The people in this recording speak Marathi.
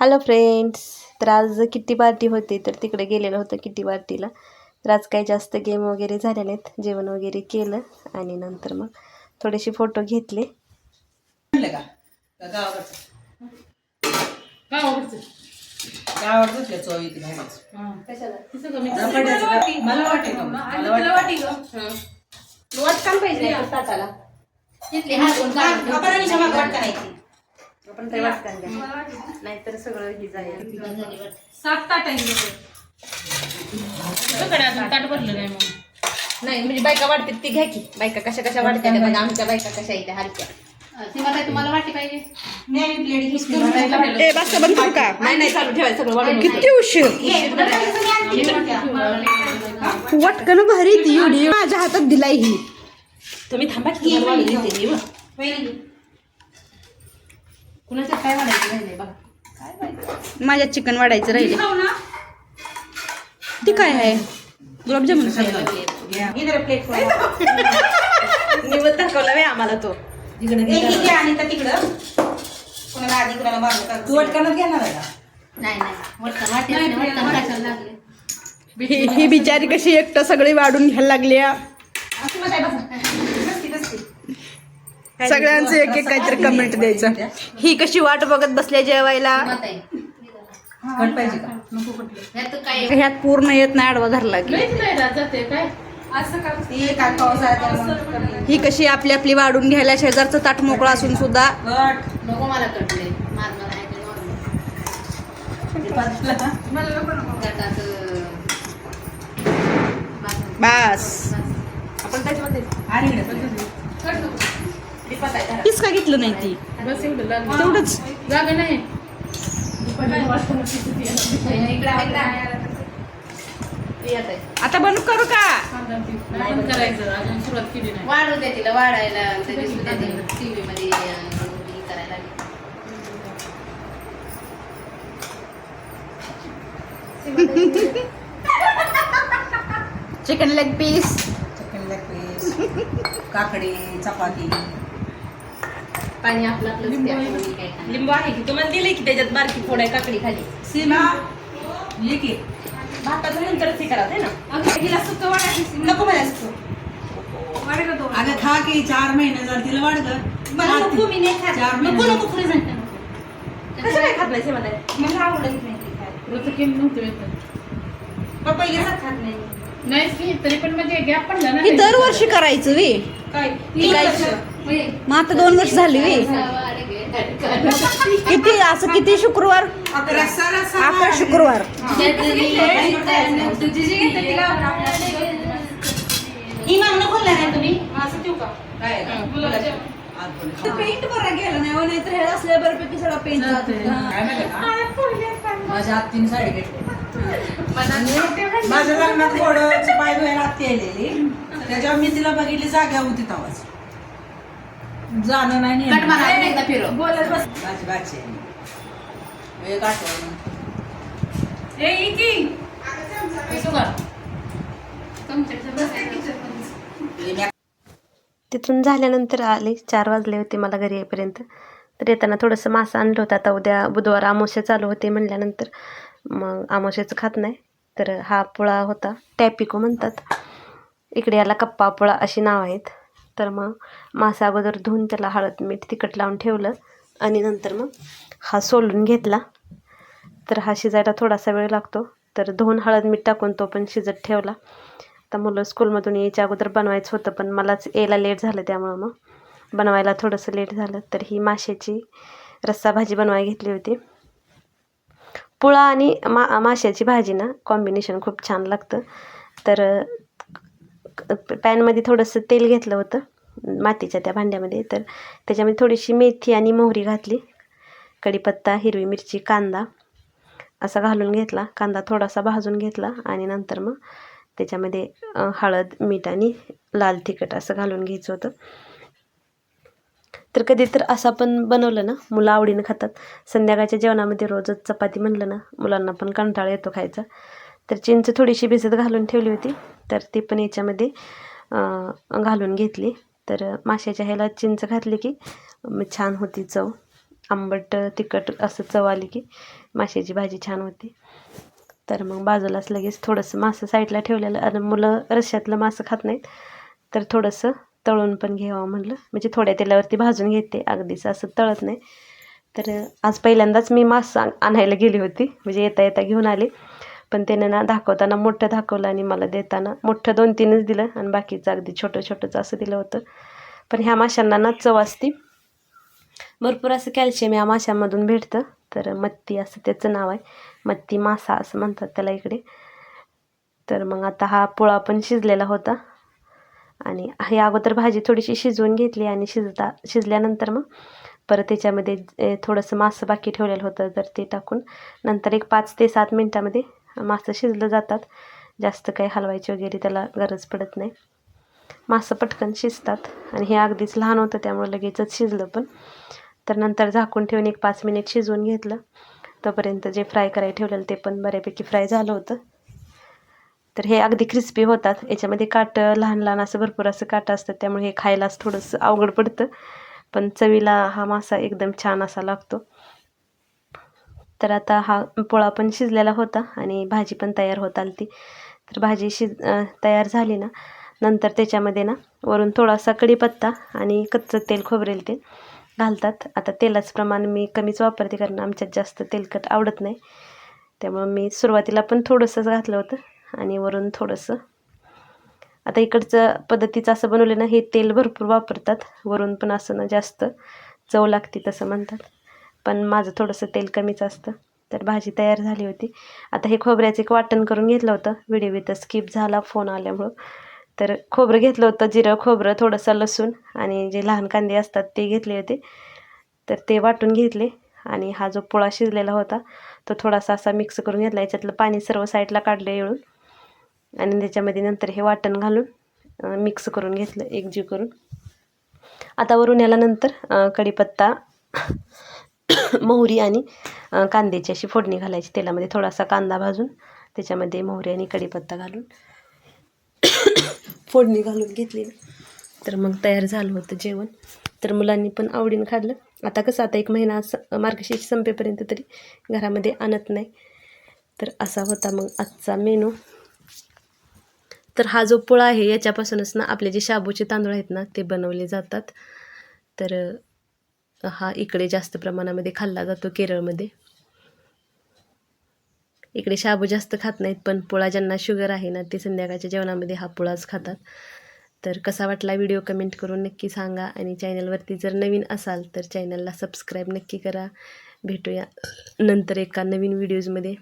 हॅलो फ्रेंड्स तर आज किट्टी पार्टी होती तर तिकडे गेलेलं होतं किट्टी पार्टीला तर आज काही जास्त गेम वगैरे झालेले आहेत जेवण वगैरे केलं आणि नंतर मग थोडेसे फोटो घेतले. मला आपण आणि क्षमा वाटतं नाही ती. आपण ते वाटकान द्या नाहीतर सगळं ही जाईल. सात ताट आहे तुझ्याकडे अजून ताट भरलं नाही मग नाही म्हणजे बायका वाटते ती घ्या की. बायका कशा कशा म्हणजे आमच्या बायका कशा येत्या हलक्या. तुम्हाला वाटते पाहिजे? नाही, मी प्लेट घेतली. मला ए बस बंद करू का? नाही नाही चालू ठेवायचं सगळं वाढून किती उशीर? वटकन भारी ती एवढी माझ्या हातात दिलाय ही. तुम्ही थांबा की तुम्हाला वाढून देते मी, व. पहिली. कुणाचं काय वाढायचं? राहिले बघा माझ्यात चिकन वाढायचं राहिले ती काय आहे? गुलाबजामुन प्लेट. निवत दाखवला वे आम्हाला तो. एक घ्या आणि त्या तिकडं. कोणाला आधी कोणाला मागं टाक. तू वटकानच घेणार आहे का? नाही नाही. वटकन वाटेल नाही, वटकन वाटायला लागले. ही बिचारी कशी एकटं सगळी वाढून घ्यायला लागली सगळ्यांचं एक एक काहीतरी कमेंट द्यायचं. ही कशी वाट बघत बसल्या जेवायला? ह्यात पूर्ण येत नाही आडवा धरला की. ही कशी आपली आपली वाढून घ्यायला शेजारचं ताट मोकळा असून सुद्धा. बस. आपण तीच का घेतलं नाही ती. बस एवढं तेवढंच. जागा नाही. आता बंद करू का? करायचं. अजून सुरुवात केली नाही. वाढू द्या तिला वाढायला. टीव्ही मध्ये करायला. Chicken leg piece chicken leg piece काकडी चपाती. पाणी आपलं काय खाणार. लिंबू आहे की? तुम्हाला दिले की त्याच्यात बारकी फोड आहे काकडी खाली? सीमा. ये की. भाताचं नंतरच हे करायचं ना नको मला असतो अगं खा की चार महिने झाले तिला वाढ ग मला नको, मी नाही खात. चार नको, महिने. नको, खरं सांगते. कसं काय खात नाही? मला आवडत नाही ते. व्रत केलं नव्हतं येत. पप्पा ये. खात नाही. नाहीच की तरी पण म्हणजे गॅप पडला ना ही दरवर्षी करायचं वे. काय? तीन काय? वर्ष. मग आता दोन वर्ष झाली वे. किती असं किती शुक्रवार? अकरा शुक्रवार. पेंट बरा गेला नाही हो नाहीतर हे असल्या बऱ्यापैकी सगळा पेंट माझ्या आत्तीने साडी घेतली. माझ्या लग्नात घोडं पाय धुवायला आत्ती आलेली. त्याच्यावर मी तिला बघितली जाग्या होती तवाच जाणं नाही कट नेलं. मारा अजून एकदा फिरव. माझी बाची आहे. एक आठवण. असं का. तिथून झाल्यानंतर आले. चार वाजले होते मला घरी येईपर्यंत. तर येताना थोडंसं मासं आणलं होतं. आता उद्या बुधवार आमोशा चालू होते म्हणल्यानंतर मग आमोशाचं खात नाही. तर हा पोळा होता. टॅपिको म्हणतात. इकडे याला कप्पा पोळा अशी नाव आहेत. तर मग मासा अगोदर धुवून त्याला हळद मीठ तिखट लावून ठेवलं आणि नंतर मग हा सोलून घेतला. तर हा शिजायला थोडासा वेळ लागतो. तर धुवून हळद मीठ टाकून तो पण शिजत ठेवला. तर मुलं स्कूलमधून यायच्या अगोदर बनवायचं होतं पण मलाच यायला लेट झालं त्यामुळं मग बनवायला थोडंसं लेट झालं. तर ही माशाची रस्सा भाजी बनवाय घेतली होती. पुळा आणि मा माशाची भाजी ना कॉम्बिनेशन खूप छान लागतं. तर पॅनमध्ये थोडंसं तेल घेतलं होतं. मातीच्या त्या भांड्यामध्ये. तर त्याच्यामध्ये थोडीशी मेथी आणि मोहरी घातली. कढीपत्ता हिरवी मिरची कांदा असा घालून घेतला. कांदा थोडासा भाजून घेतला आणि नंतर मग त्याच्यामध्ये हळद मीठ आणि लाल तिखट असं घालून घ्यायचं होतं. तर कधी तर असं पण बनवलं ना मुलं आवडीनं खातात. संध्याकाळच्या जेवणामध्ये रोजच चपाती म्हणलं ना मुलांना पण कंटाळा येतो खायचा. तर चिंच थोडीशी भिजत घालून ठेवली होती. तर ती पण याच्यामध्ये घालून घेतली. तर माशाच्या ह्याला चिंच घातली की मग छान होती चव. आंबट तिखट असं चव आली की माशाची भाजी छान होती. तर मग बाजूलाच लगेच थोडंसं मासं साईडला ठेवलेलं. आणि मुलं रश्श्यातलं मासं खात नाहीत. तर थोडंसं तळून पण घ्यावं म्हणलं. म्हणजे थोड्या तेलावरती भाजून घेते. अगदीच असं तळत नाही. तर आज पहिल्यांदाच मी मासं आणायला गेली होती. म्हणजे येता येता घेऊन आले. पण त्यानं ना दाखवताना मोठं दाखवलं आणि मला देताना. मोठं दोन तीनच दिलं आणि बाकीचं अगदी छोटं छोटंच असं दिलं होतं. पण ह्या माशांना ना चव असती. भरपूर असं कॅल्शियम या माशांमधून भेटतं. तर मत्ती असं त्याचं नाव आहे. मत्ती मासा असं म्हणतात त्याला इकडे. तर मग आता हा पोळा पण शिजलेला होता. आणि हे अगोदर भाजी थोडीशी शिजवून घेतली आणि शिजता शिजल्यानंतर मग परत त्याच्यामध्ये थोडंसं मासं बाकी ठेवलेलं होतं. तर ते टाकून नंतर एक पाच ते सात मिनटामध्ये मासं शिजलं जातात. जास्त काही हलवायची वगैरे त्याला गरज पडत नाही. मासं पटकन शिजतात. आणि हे अगदीच लहान होतं त्यामुळे लगेचच शिजलं पण. तर नंतर झाकून ठेवून एक पाच मिनिट शिजवून घेतलं. तोपर्यंत जे फ्राय करायला ठेवलेलं ते पण बऱ्यापैकी फ्राय झालं होतं. तर हे अगदी क्रिस्पी होतात. याच्यामध्ये काटं लहान लहान असं भरपूर असं काटं असतं त्यामुळे हे खायलाच थोडंसं अवघड पडतं. पण चवीला हा मासा एकदम छान असा लागतो. तर आता हा पोळा पण शिजलेला होता आणि भाजी पण तयार होत आली ती तर भाजी शिज तयार झाली ना. नंतर त्याच्यामध्ये ना वरून थोडासा कढीपत्ता आणि कच्चं तेल खोबरेल तेल घालतात. आता तेलाचं प्रमाण मी कमीच वापरते कारण आमच्यात जास्त तेलकट आवडत नाही. त्यामुळं मी सुरुवातीला पण थोडंसंच घातलं होतं आणि वरून थोडंसं आता इकडचं पद्धतीचं असं बनवलं ना हे तेल भरपूर वापरतात. वरून पण असं ना जास्त चव लागते तसं म्हणतात. पण माझं थोडंसं तेल कमीच असतं. तर भाजी तयार झाली होती. आता हे खोबऱ्याचं एक वाटण करून घेतलं होतं. व्हिडिओ इथं स्किप झाला फोन आल्यामुळं. तर खोबरं घेतलं होतं जिरं खोबरं थोडंसं लसूण आणि जे लहान कांदे असतात ते घेतले होते. तर ते वाटून घेतले आणि हा जो पोळा शिजलेला होता तो थोडासा असा मिक्स करून घेतला. याच्यातलं पाणी सर्व साईडला काढलं येळून आणि त्याच्यामध्ये नंतर हे वाटण घालून मिक्स करून घेतलं एकजीव करून. आता वरून याला नंतर कढीपत्ता मोहरी आणि कांद्याची अशी फोडणी घालायची. तेलामध्ये थोडासा कांदा भाजून त्याच्यामध्ये मोहरी आणि कढीपत्ता घालून फोडणी घालून घेतली. तर मग तयार झालं होतं जेवण. तर मुलांनी पण आवडीनं खाल्लं. आता कसं आता एक महिना स मार्गशीर्ष संपेपर्यंत तरी घरामध्ये आणत नाही. तर असा होता मग आजचा मेनू. तर हा जो पोळा आहे याच्यापासूनच ना आपले जे शाबूचे तांदूळ आहेत ना ते बनवले जातात. तर हा इकडे जास्त प्रमाणामध्ये खाल्ला जातो केरळमध्ये. इकडे शाबू जास्त खात नाहीत पण पोळा ज्यांना शुगर आहे ना ते संध्याकाळच्या जेवणामध्ये हा पोळाच खातात. तर कसा वाटला व्हिडिओ कमेंट करून नक्की सांगा आणि चॅनलवरती जर नवीन असाल तर चॅनलला सबस्क्राईब नक्की करा. भेटूया नंतर एका नवीन व्हिडिओजमध्ये.